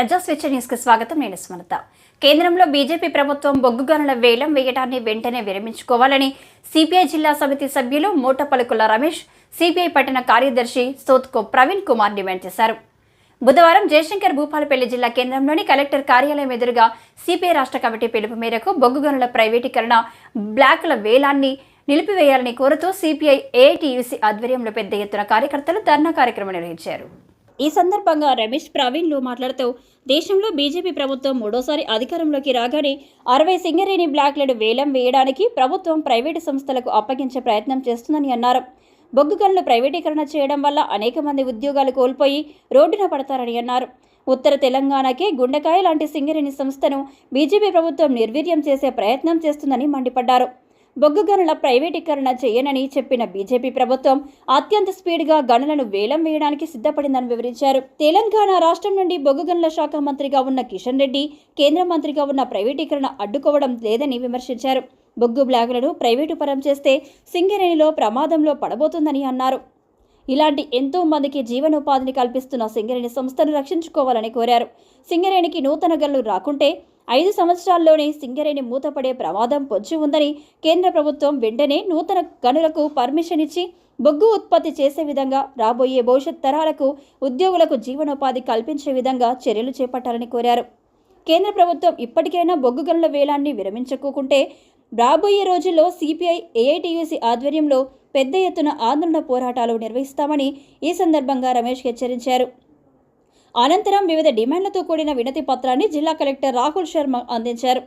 ప్రజా స్వేచ్ఛ న్యూస్కి స్వాగతం. నేను స్మరత కేంద్రంలో బీజేపీ ప్రభుత్వం బొగ్గు గనుల వేలం వేయడాన్ని వెంటనే విరమించుకోవాలని సిపిఐ జిల్లా సమితి సభ్యులు మూటపలుకుల రమేష్ సిపిఐ పట్టణ కార్యదర్శి సోత్కో ప్రవీణ్ కుమార్ డిమాండ్ చేశారు. బుధవారం జయశంకర్ భూపాలపల్లి జిల్లా కేంద్రంలోని కలెక్టర్ కార్యాలయం ఎదురుగా సిపిఐ రాష్ట్ర కమిటీ పిలుపు మేరకు బొగ్గు గనుల ప్రైవేటీకరణ బ్లాకుల వేలాన్ని నిలిపివేయాలని కోరుతూ సిపిఐ ఏఐటియుసి ఆధ్వర్యంలో పెద్ద ఎత్తున కార్యకర్తలు ధర్నా కార్యక్రమం నిర్వహించారు. ఈ సందర్భంగా రమేష్ ప్రవీణ్లు మాట్లాడుతూ దేశంలో బీజేపీ ప్రభుత్వం మూడోసారి అధికారంలోకి రాగానే అరవై సింగరేణి బ్లాక్లను వేలం వేయడానికి ప్రభుత్వం ప్రైవేటు సంస్థలకు అప్పగించే ప్రయత్నం చేస్తుందని అన్నారు. బొగ్గు గనులు ప్రైవేటీకరణ చేయడం వల్ల అనేక మంది ఉద్యోగాలు కోల్పోయి రోడ్డున పడతారని అన్నారు. ఉత్తర తెలంగాణకే గుండెకాయ లాంటి సింగరేణి సంస్థను బీజేపీ ప్రభుత్వం నిర్వీర్యం చేసే ప్రయత్నం చేస్తుందని మండిపడ్డారు. బొగ్గు గనుల ప్రైవేటీకరణ చేయనని చెప్పిన బీజేపీ ప్రభుత్వం అత్యంత స్పీడ్గా గనులను వేలం వేయడానికి సిద్ధపడిందని వివరించారు. తెలంగాణ రాష్ట్రం నుండి బొగ్గు గనుల శాఖ మంత్రిగా ఉన్న కిషన్ రెడ్డి కేంద్ర మంత్రిగా ఉన్న ప్రైవేటీకరణ అడ్డుకోవడం లేదని విమర్శించారు. బొగ్గు బ్లాగులను ప్రైవేటు పరం చేస్తే సింగరేణిలో ప్రమాదంలో పడబోతుందని అన్నారు. ఇలాంటి ఎంతో మందికి జీవనోపాధిని కల్పిస్తున్న సింగరేణి సంస్థను రక్షించుకోవాలని కోరారు. సింగరేణికి నూతన గనులు రాకుంటే ఐదు సంవత్సరాల్లోనే సింగరేణి మూతపడే ప్రమాదం పొంచి ఉందని కేంద్ర ప్రభుత్వం వెంటనే నూతన గనులకు పర్మిషన్ ఇచ్చి బొగ్గు ఉత్పత్తి చేసే విధంగా రాబోయే భవిష్యత్ తరాలకు ఉద్యోగులకు జీవనోపాధి కల్పించే విధంగా చర్యలు చేపట్టాలని కోరారు. కేంద్ర ప్రభుత్వం ఇప్పటికైనా బొగ్గు గనుల వేలాన్ని విరమించుకోకుంటే రాబోయే రోజుల్లో సిపిఐ ఏఐటియుసి ఆధ్వర్యంలో పెద్ద ఎత్తున ఆందోళన పోరాటాలు నిర్వహిస్తామని ఈ సందర్భంగా రమేష్ హెచ్చరించారు. అనంతరం వివిధ డిమాండ్లతో కూడిన వినతి పత్రాన్ని జిల్లా కలెక్టర్ రాహుల్ శర్మ అందించారు.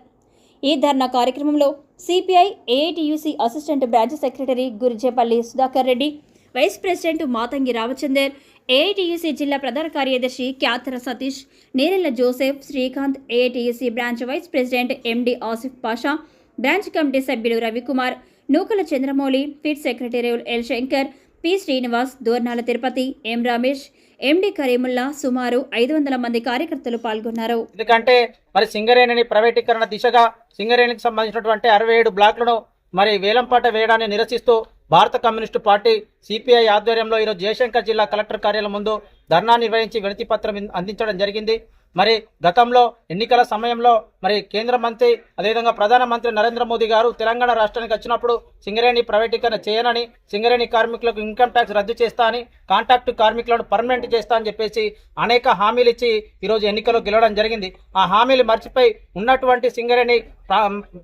ఈ ధర్నా కార్యక్రమంలో CPI AITUC assistant branch secretary Gurijepalli Sudhakar Reddy vice president Mathangi Ramchander AITUC జిల్లా ప్రధాన కార్యదర్శి Kyathara Satish Nerella Joseph Srikanth AITUC branch vice president MD Asif Pasha branch committee సభ్యులు Ravikumar Nukala Chandramouli fit secretary L Shankar P Srinivas Dornala Tirupati M Ramesh MD Karimullah సుమారు ఐదు వందల మంది కార్యకర్తలు పాల్గొన్నారు. ఎందుకంటే మరి సింగరేణిని ప్రైవేటీకరణ దిశగా సింగరేణికి సంబంధించినటువంటి అరవై ఏడు బ్లాక్లను మరి వేలంపాట వేయడాన్ని నిరసిస్తూ భారత కమ్యూనిస్టు పార్టీ సిపిఐ ఆధ్వర్యంలో ఈరోజు జయశంకర్ జిల్లా కలెక్టర్ కార్యాలయం ముందు ధర్నా నిర్వహించి వినతి పత్రం అందించడం జరిగింది. మరి గతంలో ఎన్నికల సమయంలో మరి కేంద్ర మంత్రి అదేవిధంగా ప్రధానమంత్రి నరేంద్ర మోదీ గారు తెలంగాణ రాష్ట్రానికి వచ్చినప్పుడు సింగరేణి ప్రైవేటీకరణ చేయనని సింగరేణి కార్మికులకు ఇన్కమ్ ట్యాక్స్ రద్దు చేస్తా అని కాంట్రాక్ట్ కార్మికులను పర్మనెంట్ చేస్తా అని చెప్పేసి అనేక హామీలు ఇచ్చి ఈరోజు ఎన్నికల్లో గెలవడం జరిగింది. ఆ హామీలు మర్చిపోయి ఉన్నటువంటి సింగరేణి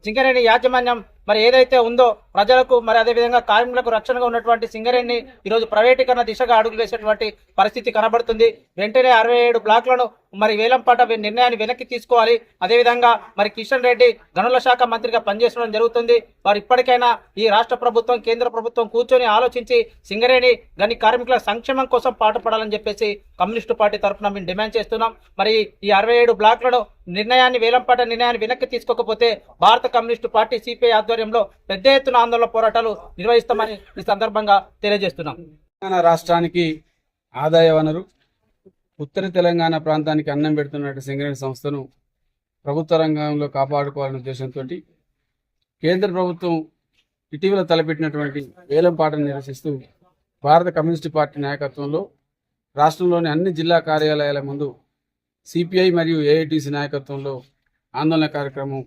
సింగరేణి యాజమాన్యం మరి ఏదైతే ఉందో ప్రజలకు మరి అదేవిధంగా కార్మికులకు రక్షణగా ఉన్నటువంటి సింగరేణిని ఈరోజు ప్రైవేటీకరణ దిశగా అడుగులు వేసేటువంటి పరిస్థితి కనబడుతుంది. వెంటనే అరవై ఏడు బ్లాక్లను మరి వేలంపాట నిర్ణయాన్ని వెనక్కి తీసుకోవాలి. అదేవిధంగా మరి కిషన్ రెడ్డి గనుల శాఖ మంత్రిగా పనిచేసడం జరుగుతుంది. వారు ఇప్పటికైనా ఈ రాష్ట్ర ప్రభుత్వం కేంద్ర ప్రభుత్వం కూర్చొని ఆలోచించి సింగరేణి గని కార్మికుల సంక్షేమం కోసం పాటుపడాలని చెప్పేసి కమ్యూనిస్టు పార్టీ తరఫున మేము డిమాండ్ చేస్తున్నాం. మరి ఈ అరవై ఏడు బ్లాక్లను నిర్ణయాన్ని వేలంపాట నిర్ణయాన్ని వెనక్కి తీసుకోకపోతే భారత కమ్యూనిస్టు పార్టీ సిపిఐ ఆధ్వర్యంలో పెద్ద ఎత్తున ఆందోళన పోరాటాలు నిర్వహిస్తామని ఈ సందర్భంగా తెలియజేస్తున్నాం. తెలంగాణ రాష్ట్రానికి ఆదాయ వనరు ఉత్తర తెలంగాణ ప్రాంతానికి అన్నం పెడుతున్నట్టు సింగరేణి సంస్థను ప్రభుత్వ రంగంలో కాపాడుకోవాలనే ఉద్దేశంతో కేంద్ర ప్రభుత్వం ఇటీవల తలపెట్టినటువంటి వేలం పాటను నిరసిస్తూ భారత కమ్యూనిస్టు పార్టీ నాయకత్వంలో రాష్ట్రంలోని అన్ని జిల్లా కార్యాలయాల ముందు సిపిఐ మరియు ఏఐటిసి నాయకత్వంలో ఆందోళన కార్యక్రమం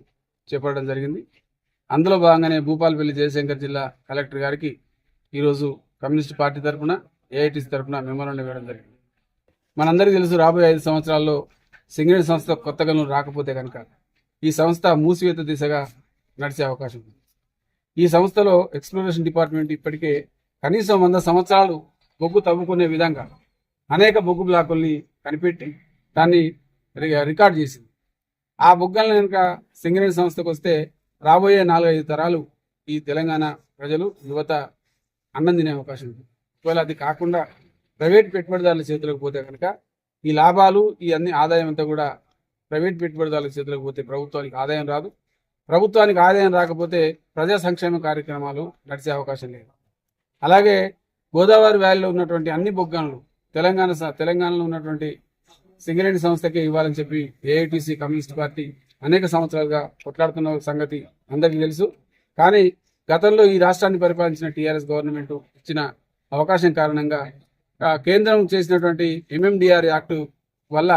చేపట్టడం జరిగింది. అందులో భాగంగానే భూపాలపల్లి జయశంకర్ జిల్లా కలెక్టర్ గారికి ఈరోజు కమ్యూనిస్ట్ పార్టీ తరఫున ఏఐటీసీ తరఫున మెమోరాండం ఇవ్వడం జరిగింది. మనందరికీ తెలుసు రాబోయే ఐదు సంవత్సరాల్లో సింగరేణి సంస్థ కొత్త గనులు రాకపోతే కనుక ఈ సంస్థ మూసివేత దిశగా నడిచే అవకాశం ఉంది. ఈ సంస్థలో ఎక్స్ప్లోరేషన్ డిపార్ట్మెంట్ ఇప్పటికే కనీసం వంద సంవత్సరాలు బొగ్గు తవ్వుకునే విధంగా అనేక బొగ్గు బ్లాకుల్ని కనిపెట్టి దాన్ని రికార్డ్ చేసింది. ఆ బొగ్గలను కనుక సింగరేణి సంస్థకు వస్తే రాబోయే నాలుగైదు తరాలు ఈ తెలంగాణ ప్రజలు యువత అన్నం తినే అవకాశం ఉంది. ఒకవేళ అది కాకుండా ప్రైవేట్ పెట్టుబడిదారుల చేతులకు పోతే కనుక ఈ లాభాలు ఈ అన్ని ఆదాయం అంతా కూడా ప్రైవేట్ పెట్టుబడిదారుల చేతులకు పోతే ప్రభుత్వానికి ఆదాయం రాదు. ప్రభుత్వానికి ఆదాయం రాకపోతే ప్రజా సంక్షేమ కార్యక్రమాలు నడిచే అవకాశం లేదు. అలాగే గోదావరి వ్యాలీలో ఉన్నటువంటి అన్ని బొగ్గనులు తెలంగాణ స- తెలంగాణలో ఉన్నటువంటి సింగరేణి సంస్థకే ఇవ్వాలని చెప్పి ఏఐటీసీ కమ్యూనిస్ట్ పార్టీ అనేక సంవత్సరాలుగా కొట్లాడుతున్న సంగతి అందరికీ తెలుసు. కానీ గతంలో ఈ రాష్ట్రాన్ని పరిపాలించిన టీఆర్ఎస్ గవర్నమెంట్ ఇచ్చిన అవకాశం కారణంగా కేంద్రం చేసినటువంటి ఎంఎండిఆర్ యాక్ట్ వల్ల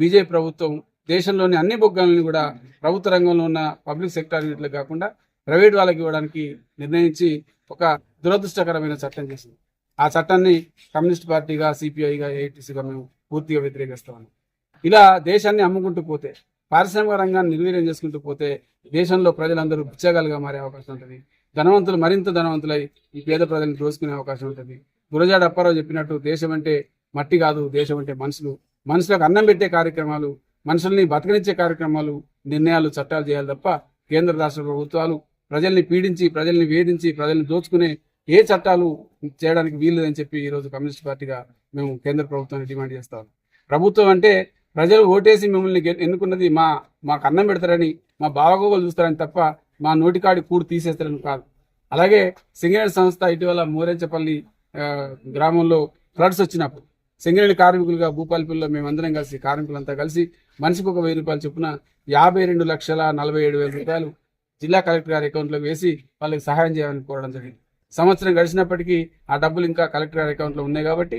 బీజేపీ ప్రభుత్వం దేశంలోని అన్ని బొగ్గాలను కూడా ప్రభుత్వ రంగంలో ఉన్న పబ్లిక్ సెక్టార్ యూనిట్లకు కాకుండా ప్రైవేట్ వాళ్ళకి ఇవ్వడానికి నిర్ణయించి ఒక దురదృష్టకరమైన చట్టం చేసింది. ఆ చట్టాన్ని కమ్యూనిస్ట్ పార్టీగా సిపిఐగా ఏఐటీసీగా మేము పూర్తిగా వ్యతిరేకిస్తామని. ఇలా దేశాన్ని అమ్ముకుంటూ పోతే పారిశ్రామిక రంగాన్ని నిర్వీర్యం చేసుకుంటూ పోతే దేశంలో ప్రజలందరూ బిచ్చగాలుగా మారే అవకాశం ఉంటుంది. ధనవంతులు మరింత ధనవంతులై ఈ పేద ప్రజలను దోసుకునే అవకాశం ఉంటుంది. గురజాడ అప్పారావు చెప్పినట్టు దేశం అంటే మట్టి కాదు దేశం అంటే మనుషులు. మనుషులకు అన్నం పెట్టే కార్యక్రమాలు మనుషుల్ని బతకనిచ్చే కార్యక్రమాలు నిర్ణయాలు చట్టాలు చేయాలి తప్ప కేంద్ర రాష్ట్ర ప్రభుత్వాలు ప్రజల్ని పీడించి ప్రజల్ని వేధించి ప్రజల్ని దోచుకునే ఏ చట్టాలు చేయడానికి వీల్లేదని చెప్పి ఈరోజు కమ్యూనిస్ట్ పార్టీగా మేము కేంద్ర ప్రభుత్వాన్ని డిమాండ్ చేస్తాం ప్రభుత్వం అంటే ప్రజలు ఓటేసి మిమ్మల్ని ఎన్నుకున్నది మా మాకు అన్నం పెడతారని మా బావగోగులు చూస్తారని తప్ప మా నోటికాడి కూడు తీసేస్తారని కాదు. అలాగే సింగరేణి సంస్థ ఇటీవల మోరేంచపల్లి గ్రామంలో ఫ్లడ్స్ వచ్చినప్పుడు సింగరేణి కార్మికులుగా భూపాలపల్లిలో మేమందరం కలిసి కార్మికులంతా కలిసి మనిషికి ఒక వెయ్యి రూపాయలు చొప్పున యాభై రెండు లక్షల నలభై ఏడు వేల రూపాయలు జిల్లా కలెక్టర్ గారి అకౌంట్లో వేసి వాళ్ళకి సహాయం చేయాలని కోరడం జరిగింది. సంవత్సరం గడిచినప్పటికీ ఆ డబ్బులు ఇంకా కలెక్టర్ గారి అకౌంట్లో ఉన్నాయి కాబట్టి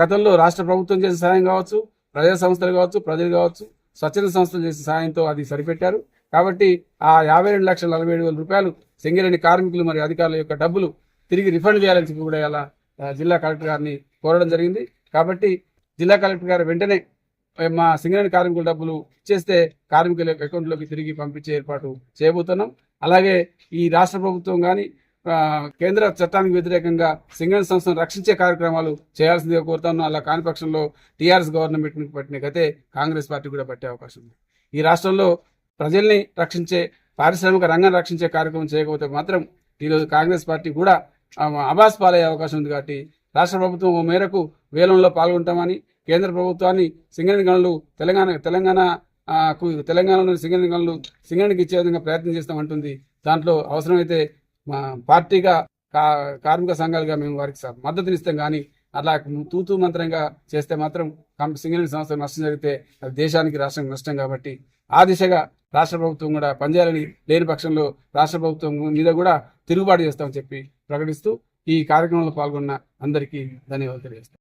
గతంలో రాష్ట్ర ప్రభుత్వం చేసిన సహాయం కావచ్చు ప్రజా సంస్థలు కావచ్చు ప్రజలు కావచ్చు స్వచ్ఛంద సంస్థలు చేసిన సహాయంతో అది సరిపెట్టారు. కాబట్టి ఆ యాభై రెండు లక్షల నలభై ఏడు వేల రూపాయలు సింగరేణి కార్మికులు మరియు అధికారుల యొక్క డబ్బులు తిరిగి రిఫండ్ చేయాలని చెప్పి కూడా ఇలా జిల్లా కలెక్టర్ గారిని కోరడం జరిగింది. కాబట్టి జిల్లా కలెక్టర్ గారు వెంటనే మా సింగరేణి కార్మికుల డబ్బులు ఇచ్చేస్తే కార్మికుల అకౌంట్లోకి తిరిగి పంపించే ఏర్పాటు చేయబోతున్నాం. అలాగే ఈ రాష్ట్ర ప్రభుత్వం కానీ కేంద్ర చట్టానికి వ్యతిరేకంగా సింగరేణి సంస్థను రక్షించే కార్యక్రమాలు చేయాల్సిందిగా కోరుతాను. అలా కాని పక్షంలో టీఆర్ఎస్ గవర్నమెంట్ పట్టిన గతే కాంగ్రెస్ పార్టీ కూడా పట్టే అవకాశం ఉంది. ఈ రాష్ట్రంలో ప్రజల్ని రక్షించే పారిశ్రామిక రంగాన్ని రక్షించే కార్యక్రమం చేయకపోతే మాత్రం ఈరోజు కాంగ్రెస్ పార్టీ కూడా అబాస్ పాలయ్యే అవకాశం ఉంది కాబట్టి రాష్ట్ర ప్రభుత్వం ఓ మేరకు వేలంలో పాల్గొంటామని కేంద్ర ప్రభుత్వాన్ని సింగరేణి గనులు తెలంగాణ తెలంగాణ తెలంగాణలోని సింగరేణి గనులు సింగరేణికి ఇచ్చే విధంగా ప్రయత్నం చేస్తామంటుంది. దాంట్లో అవసరమైతే మా పార్టీగా కా- కార్మిక సంఘాలుగా మేము వారికి మద్దతునిస్తాం కానీ అట్లా తూతూ మంత్రంగా చేస్తే మాత్రం సింగరేణి సంస్థ నష్టం జరిగితే అది దేశానికి రాష్ట్రం నష్టం కాబట్టి ఆ దిశగా రాష్ట్ర ప్రభుత్వం కూడా పనిచేయాలని లేని పక్షంలో రాష్ట్ర ప్రభుత్వం మీద కూడా తిరుగుబాటు చేస్తామని చెప్పి ప్రకటిస్తూ ఈ కార్యక్రమంలో పాల్గొన్న అందరికీ ధన్యవాదాలు తెలియజేస్తాను.